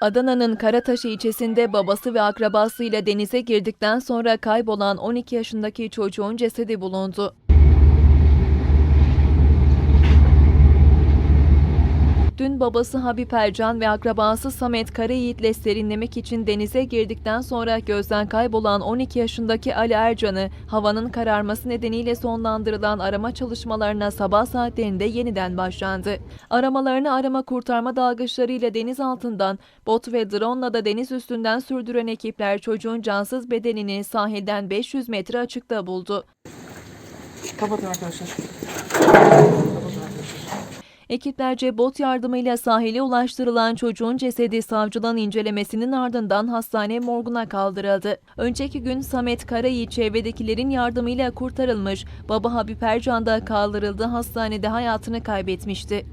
Adana'nın Karataş ilçesinde babası ve akrabasıyla denize girdikten sonra kaybolan 12 yaşındaki çocuğun cesedi bulundu. Dün babası Habib Ercan ve akrabası Samet Karayiğit'le serinlemek için denize girdikten sonra gözden kaybolan 12 yaşındaki Ali Ercan'ı havanın kararması nedeniyle sonlandırılan arama çalışmalarına sabah saatlerinde yeniden başlandı. Aramalarını arama kurtarma dalgıçlarıyla deniz altından, bot ve drone da deniz üstünden sürdüren ekipler çocuğun cansız bedenini sahilden 500 metre açıkta buldu. Kapatın arkadaşlar. Ekiplerce bot yardımıyla sahile ulaştırılan çocuğun cesedi savcılığın incelemesinin ardından hastane morguna kaldırıldı. Önceki gün Samet Karayiğit çevredekilerin yardımıyla kurtarılmış, baba Habib Ercan da kaldırıldı hastanede hayatını kaybetmişti.